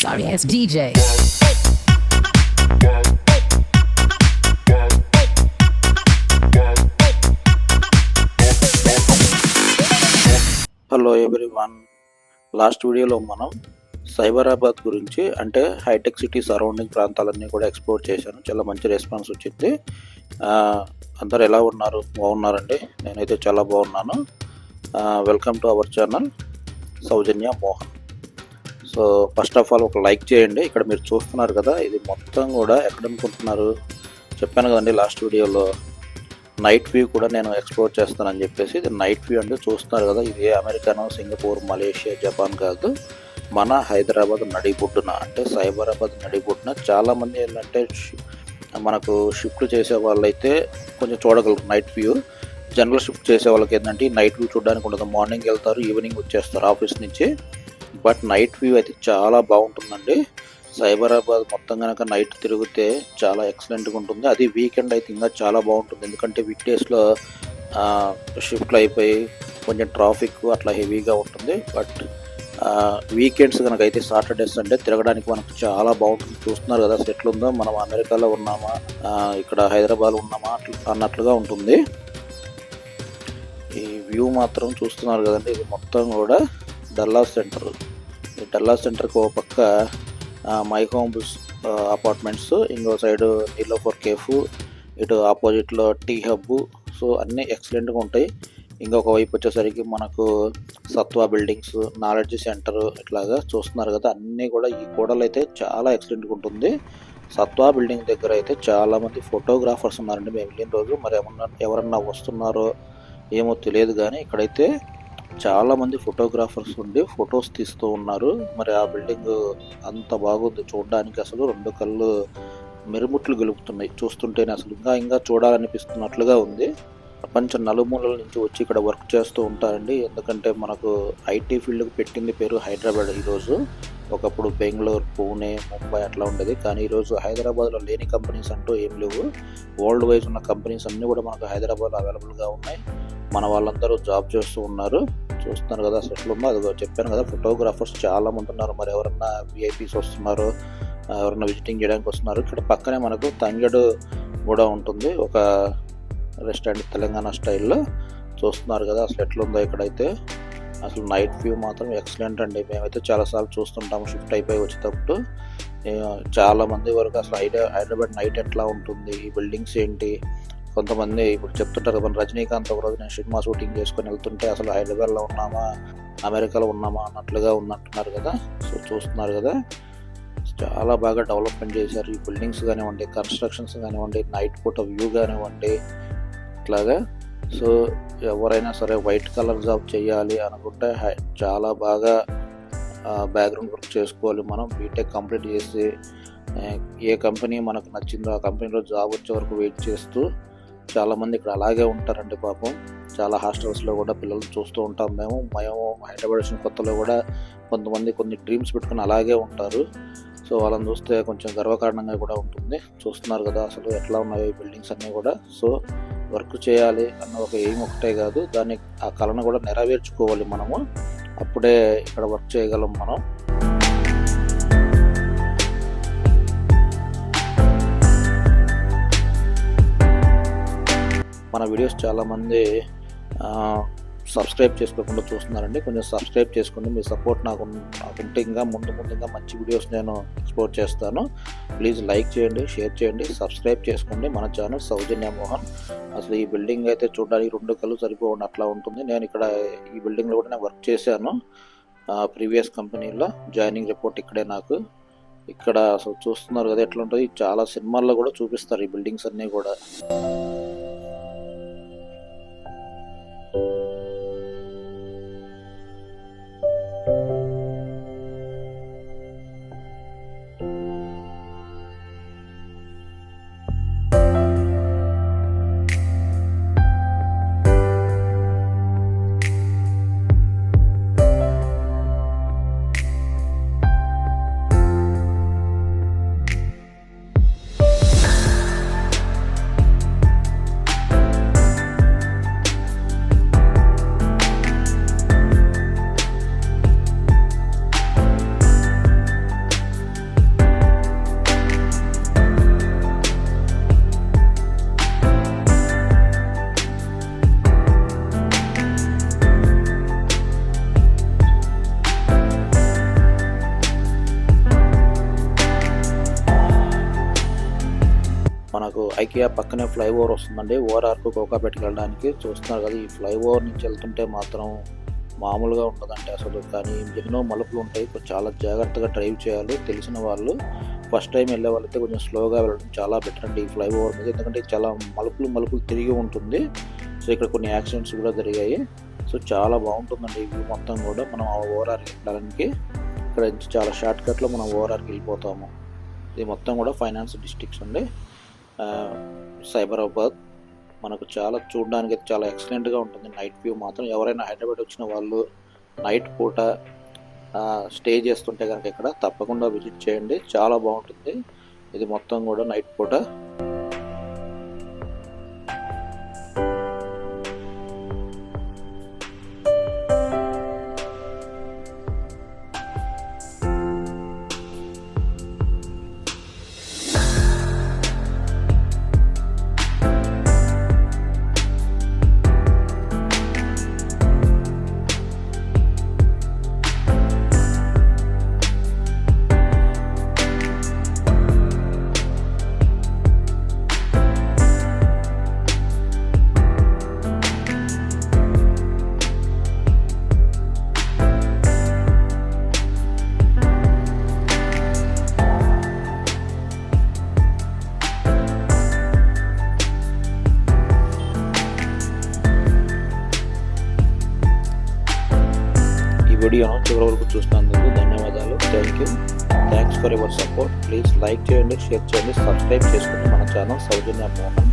Sorry ass DJ. Hello one last వీడియోలో మనం సైబరాబాద్ గురించి అంటే హైటెక్ సిటీ సరౌండింగ్ ప్రాంతాలన్నీ కూడా ఎక్స్ప్లోర్ చేశాను. చాలా మంచి రెస్పాన్స్ వచ్చింది. ఆ, అందరు ఎలా ఉన్నారు? బాగున్నారండి? నేనైతే చాలా బాగున్నాను. Welcome to our channel Soujanya Mohan. So first of all ఒక లైక్ చేయండి. ఇక్కడ మీరు చూస్తున్నారు కదా ఇది మొత్తం కూడా ఎక్కడ అనుకుంటున్నారు చెప్పాను కదండి లాస్ట్ వీడియోలో. నైట్ వ్యూ కూడా నేను ఎక్స్ప్లోర్ చేస్తానని చెప్పేసి ఇది నైట్ వ్యూ అంటే చూస్తున్నారు కదా ఇది అమెరికానో సింగపూర్ మలేషియా జపాన్ కాదు మన హైదరాబాద్ నడిబొడ్డున అంటే సైబరాబాద్ నడిబొడ్డున చాలామంది ఏంటంటే మనకు షిఫ్ట్ చేసే వాళ్ళైతే కొంచెం చూడగలరు నైట్ వ్యూ జనరల్ షిఫ్ట్ చేసే వాళ్ళకి ఏంటంటే నైట్ వ్యూ చూడడానికి ఉండదు. మార్నింగ్ వెళ్తారు ఈవినింగ్ వచ్చేస్తారు ఆఫీస్ నుంచి. బట్ నైట్ వ్యూ అయితే చాలా బాగుంటుందండి. సైబరాబాద్ మొత్తం కనుక నైట్ తిరిగితే చాలా ఎక్సలెంట్గా ఉంటుంది. అది వీకెండ్ అయితే ఇంకా చాలా బాగుంటుంది. ఎందుకంటే వీక్ డేస్లో షిఫ్ట్లు అయిపోయి కొంచెం ట్రాఫిక్ అట్లా హెవీగా ఉంటుంది. బట్ వీకెండ్స్ కనుక అయితే సాటర్డే సండే తిరగడానికి మనకు చాలా బాగుంటుంది. చూస్తున్నారు కదా అసలు ఎట్లుందో మనం అమెరికాలో ఉన్నామా ఇక్కడ హైదరాబాద్ ఉన్నామా అన్నట్లుగా ఉంటుంది. ఈ వ్యూ మాత్రం చూస్తున్నారు కదండి ఇది మొత్తం కూడా. డల్లా సెంటర్. ఈ డల్లాస్ సెంటర్కి ఓ పక్క మై హోమ్స్ అపార్ట్మెంట్స్ ఇంకో సైడ్ నీలోఫర్ కేఫ్ ఇటు ఆపోజిట్లో టీ హబ్ సో అన్నీ ఎక్సలెంట్గా ఉంటాయి. ఇంకొక వైపు వచ్చేసరికి మనకు సత్వా బిల్డింగ్స్ నాలెడ్జ్ సెంటర్ ఇట్లాగా చూస్తున్నారు కదా అన్నీ కూడా ఈ కూడలు అయితే చాలా ఎక్సలెంట్గా ఉంటుంది. సత్వా బిల్డింగ్ దగ్గర అయితే చాలా మంది ఫోటోగ్రాఫర్స్ ఉన్నారండి. మేము వెళ్ళిన రోజు మరి ఏమన్నా ఎవరన్నా వస్తున్నారో ఏమో తెలియదు కానీ ఇక్కడైతే చాలా మంది ఫోటోగ్రాఫర్స్ ఉండి ఫొటోస్ తీస్తూ ఉన్నారు. మరి ఆ బిల్డింగ్ అంత బాగుంది. చూడడానికి అసలు రెండు కళ్ళు మెరుముట్లు గెలుపుతున్నాయి. చూస్తుంటేనే అసలు ఇంకా ఇంకా చూడాలనిపిస్తున్నట్లుగా ఉంది. ప్రపంచం నలుమూలల నుంచి వచ్చి ఇక్కడ వర్క్ చేస్తూ ఉంటారండి. ఎందుకంటే మనకు ఐటీ ఫీల్డ్కి పెట్టింది పేరు హైదరాబాద్ ఈరోజు. ఒకప్పుడు బెంగళూరు పూణే ముంబై అట్లా ఉండేది. కానీ ఈరోజు హైదరాబాద్లో లేని కంపెనీస్ అంటూ ఏం లేవు. వరల్డ్ వైజ్ ఉన్న కంపెనీస్ అన్నీ కూడా మనకు హైదరాబాద్లో అవైలబుల్గా ఉన్నాయి. మన వాళ్ళందరూ జాబ్ చేస్తూ ఉన్నారు. చూస్తున్నారు కదా అసలు ఉందో? అది చెప్పాను కదా ఫోటోగ్రాఫర్స్ చాలా మంది ఉన్నారు మరి ఎవరన్నా విఐపీస్ వస్తున్నారు ఎవరన్నా విజిటింగ్ చేయడానికి వస్తున్నారు. ఇక్కడ పక్కనే మనకు తంగడు కూడా ఉంటుంది. ఒక రెస్టారెంట్ తెలంగాణ స్టైల్లో చూస్తున్నారు కదా అసలు ఎట్లుందో ఇక్కడైతే? అసలు నైట్ వ్యూ మాత్రం ఎక్సలెంట్ అండి. మేమైతే చాలాసార్లు చూస్తుంటాము షిఫ్ట్ అయిపోయి వచ్చేటప్పుడు. చాలామంది చాలా మంది వరకు అసలు హైదా హైదరాబాద్ నైట్ ఎట్లా ఉంటుంది ఈ బిల్డింగ్స్ ఏంటి కొంతమంది ఇప్పుడు చెప్తుంటారు మన రజనీకాంత్ ఒకరోజు నేను సినిమా షూటింగ్ చేసుకొని వెళ్తుంటే అసలు హైదరాబాద్లో ఉన్నామా అమెరికాలో ఉన్నామా అన్నట్లుగా ఉన్నట్టున్నారు కదా. సో చూస్తున్నారు కదా చాలా బాగా డెవలప్మెంట్ చేశారు. ఈ బిల్డింగ్స్ కానివ్వండి కన్స్ట్రక్షన్స్ కానివ్వండి నైట్ పూట వ్యూ కానివ్వండి ఇట్లాగా. సో ఎవరైనా సరే వైట్ కలర్ జాబ్ చేయాలి అనుకుంటే హై- చాలా బాగా బ్యాక్గ్రౌండ్ వర్క్ చేసుకోవాలి మనం. బీటెక్ కంప్లీట్ చేసి ఏ కంపెనీ మనకు నచ్చిందో ఆ కంపెనీలో జాబ్ వచ్చే వరకు వెయిట్ చేస్తూ చాలామంది ఇక్కడ అలాగే ఉంటారండి పాపం చాలా హాస్టల్స్లో కూడా పిల్లలు చూస్తూ ఉంటాం మేము. మేము హైదరాబాద్ వచ్చిన కొత్తలో కూడా కొంతమంది కొన్ని డ్రీమ్స్ పెట్టుకుని అలాగే ఉంటారు. సో వాళ్ళని చూస్తే కొంచెం గర్వకారణంగా కూడా ఉంటుంది. చూస్తున్నారు కదా అసలు ఎట్లా ఉన్నాయో ఈ బిల్డింగ్స్ అన్నీ కూడా. సో వర్క్ చేయాలి అన్న ఒక ఎయిమ్ ఒకటే కాదు. దాన్ని ఆ కళను కూడా నెరవేర్చుకోవాలి మనము. అప్పుడే ఇక్కడ వర్క్ చేయగలం మనం. వీడియోస్ చాలామంది సబ్స్క్రైబ్ చేసుకోకుండా చూస్తున్నారండి. కొంచెం సబ్స్క్రైబ్ చేసుకోండి. మీ సపోర్ట్ నాకు ఇంకా ముందు ముందు ఇంకా మంచి వీడియోస్ నేను ఎక్స్పోర్ట్ చేస్తాను. ప్లీజ్ లైక్ చేయండి షేర్ చేయండి సబ్స్క్రైబ్ చేసుకోండి. మన ఛానల్ సౌజన్య మోహన్. అసలు ఈ బిల్డింగ్ అయితే చూడడానికి రెండు కళ్ళు సరిపోవడం అట్లా ఉంటుంది. నేను ఇక్కడ ఈ బిల్డింగ్లో కూడా నేను వర్క్ చేశాను. ప్రీవియస్ కంపెనీలో జాయినింగ్ రిపోర్ట్ ఇక్కడే నాకు. ఇక్కడ అసలు చూస్తున్నారు కదా ఎట్లా ఉంటుంది? చాలా సినిమాల్లో కూడా చూపిస్తారు ఈ బిల్డింగ్స్ అన్నీ కూడా. మనకు ఐకియా పక్కనే ఫ్లైఓవర్ వస్తుందండి. ఓఆర్ఆర్కు కోకాపేటకి వెళ్ళడానికి చూస్తున్నారు కదా ఈ ఫ్లైఓవర్ నుంచి వెళ్తుంటే మాత్రం మామూలుగా ఉండదండి అసలు. కానీ ఎన్నో మలుపులు ఉంటాయి. చాలా జాగ్రత్తగా డ్రైవ్ చేయాలి. తెలిసిన వాళ్ళు ఫస్ట్ టైం వెళ్ళే వాళ్ళైతే కొంచెం స్లోగా వెళ్ళడం చాలా బెటర్ అండి ఈ ఫ్లైఓవర్ మీద. ఎందుకంటే చాలా మలుపులు మలుపులు తిరిగి ఉంటుంది. సో ఇక్కడ కొన్ని యాక్సిడెంట్స్ కూడా జరిగాయి. సో చాలా బాగుంటుందండి ఈ వ్యూ మొత్తం కూడా. మనం ఆ ఓఆర్ఆర్కి వెళ్ళడానికి ఇక్కడ చాలా షార్ట్ కట్లో మనం ఓఆర్ఆర్కి వెళ్ళిపోతాము. ఇది మొత్తం కూడా ఫైనాన్స్ డిస్ట్రిక్ట్స్ అండి. సైబరాబాద్ మనకు చాలా చూడడానికి అయితే చాలా ఎక్సలెంట్గా ఉంటుంది. నైట్ వ్యూ మాత్రం ఎవరైనా హైదరాబాద్ వచ్చిన వాళ్ళు నైట్ పూట స్టే చేస్తుంటే కనుక ఇక్కడ తప్పకుండా విజిట్ చేయండి. చాలా బాగుంటుంది. ఇది మొత్తం కూడా నైట్ పూట వీడియోను చివరి వరకు చూసినందుకు ధన్యవాదాలు. Thank you thanks for your support please like చేయండి షేర్ చేయండి సబ్స్క్రైబ్ చేసుకుంటే మన ఛానల్ సౌజన్య మోహన్.